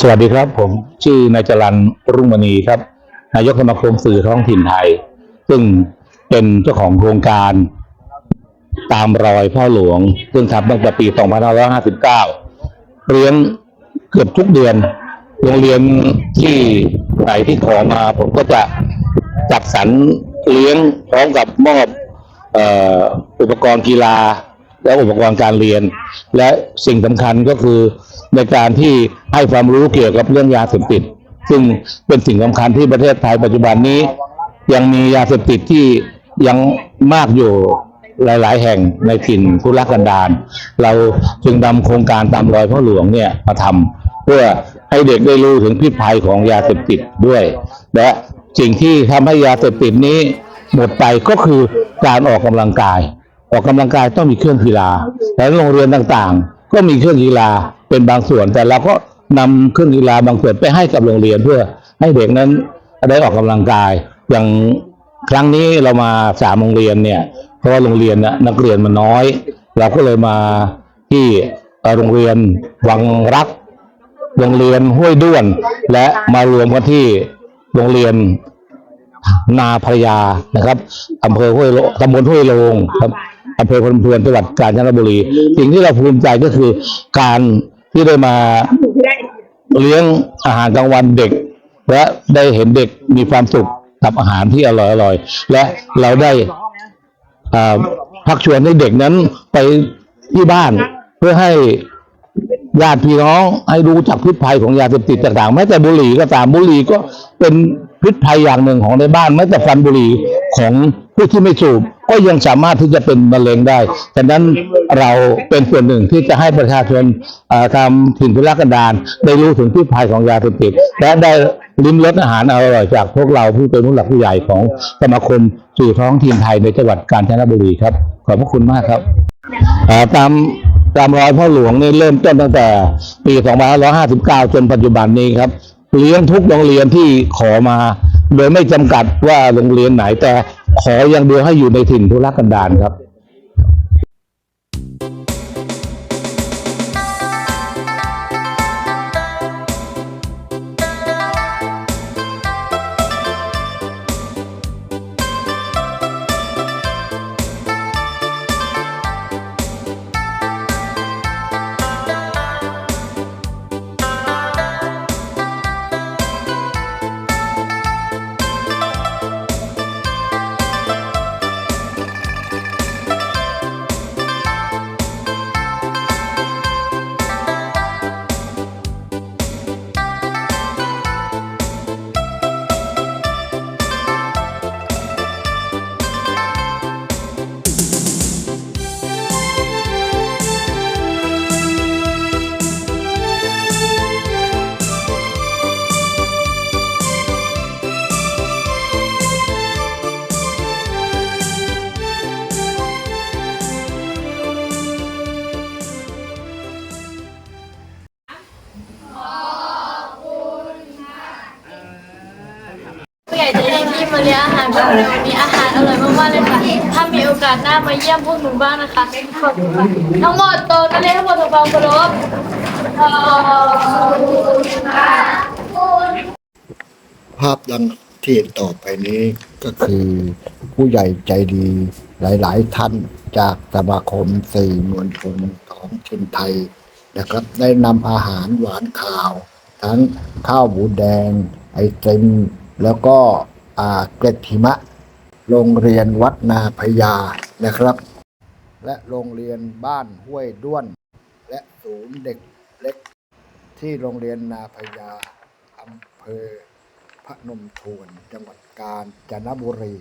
สวัสดีครับผมชื่อนายจรันรุ่งมณีครับ นายกสมาคมสื่อท้องถิ่นไทย ซึ่งเป็นเจ้าของโครงการ ตามรอยพ่อหลวง ซึ่งทำตั้งแต่ปี 2559 เลี้ยงเกือบทุกเดือน โรงเรียนที่ไหนที่ขอมา ผมก็จะจัดสรรเลี้ยงพร้อมกับมอบอออุปกรณ์กีฬา และอุปกรณ์การเรียน และสิ่งสำคัญก็คือในการที่ให้ความรู้เกี่ยวกับเรื่องยาเสพติด ซึ่งเป็นสิ่งสำคัญที่ประเทศไทยปัจจุบันนี้ ยังมียาเสพติดที่ยังมากอยู่หลาย ๆ แห่งในถิ่นทุรกันดารเราจึงนำโครงการตามรอยพ่อหลวงเนี่ยมาทำเพื่อให้เด็กได้รู้ถึงพิษภัยของยาเสพติดด้วย และสิ่งที่ทำให้ยาเสพติดนี้หมดไปก็คือการออกกำลังกาย ออกกำลังกายต้องมีเครื่องกีฬา และโรงเรียนต่างๆ ก็มีเครื่องกีฬาเป็นบางส่วน แต่เราก็นำเครื่องกีฬาบางส่วนไปให้กับโรงเรียนเพื่อให้เด็กนั้นได้ออกกำลังกาย อย่างครั้งนี้เรามาสามโรงเรียนเนี่ย เพราะว่าโรงเรียนนะนักเรียนมันน้อย เราก็เลยมาที่โรงเรียนวังรัก โรงเรียนห้วยด้วน และมารวมกันที่โรงเรียนนาพระยานะครับอำเภอห้วยโลตำบลห้วยโลงครับ อำเภอพนมทวนจังหวัดกาญจนบุรี สิ่งที่เราภูมิใจก็คือการที่ได้มาเลี้ยงอาหารกลางวันเด็ก และได้เห็นเด็กมีความสุขกับอาหารที่อร่อยๆและเราได้อ่าพักชวนให้เด็กนั้นไปที่บ้านเพื่อให้ญาติพี่น้องให้รู้จักพิษภัยของยาเสพติดต่างๆแม้แต่บุหรี่ก็ตามบุหรี่ก็เป็นพิษภัยอย่างหนึ่งของในบ้านแม้แต่ฟันบุหรี่ของผู้ที่ไม่สูบ ก็ยังสามารถที่จะเป็นมะเร็งได้ฉะนั้นเราเป็นส่วนหนึ่งที่จะให้ประชาชนทำถิ่นทุรกันดารได้รู้ถึงพิษภัยของยาเสพติดและได้ลิ้มรสอาหารอร่อยจากพวกเราผู้เป็นผู้หลักผู้ใหญ่ของสมาคมสื่อท้องถิ่นไทยในจังหวัดกาญจนบุรีครับ ขอบพระคุณมากครับตามตามรอยพ่อหลวงนี่เริ่มต้นตั้งแต่ปี 2559 จนปัจจุบันนี้ครับเลี้ยงทุกโรงเรียนที่ขอมา โดยไม่จำกัดว่าโรงเรียนไหนแต่ ขออย่างเดียวให้อยู่ในถิ่นทุรกันดารครับ มาเลี้ยงอาหารแบบในวันนี้อาหารอร่อยมากๆเลยค่ะ ถ้ามีโอกาสหน้ามาเยี่ยมพวกหนูบ้างนะคะ ขอบคุณค่ะทั้งหมดโตนักเรียนทั้งหมดทำความเคารพขอบคุณค่ะภาพดังที่เห็นต่อไปนี้ก็คือผู้ใหญ่ใจดีหลายๆท่านจากสมาคมสื่อมวลชนของถิ่นไทยนะครับ ได้นำอาหารหวานข่าว ทั้งข้าวหมูแดง ไอติมแล้วก็ เกล็ดหิมะ โรงเรียนวัดนาพยานะครับ และโรงเรียนบ้านห้วยด้วน และศูนย์เด็กเล็ก ที่โรงเรียนนาพยาอำเภอพระนมทวนจังหวัดกาญจนบุรี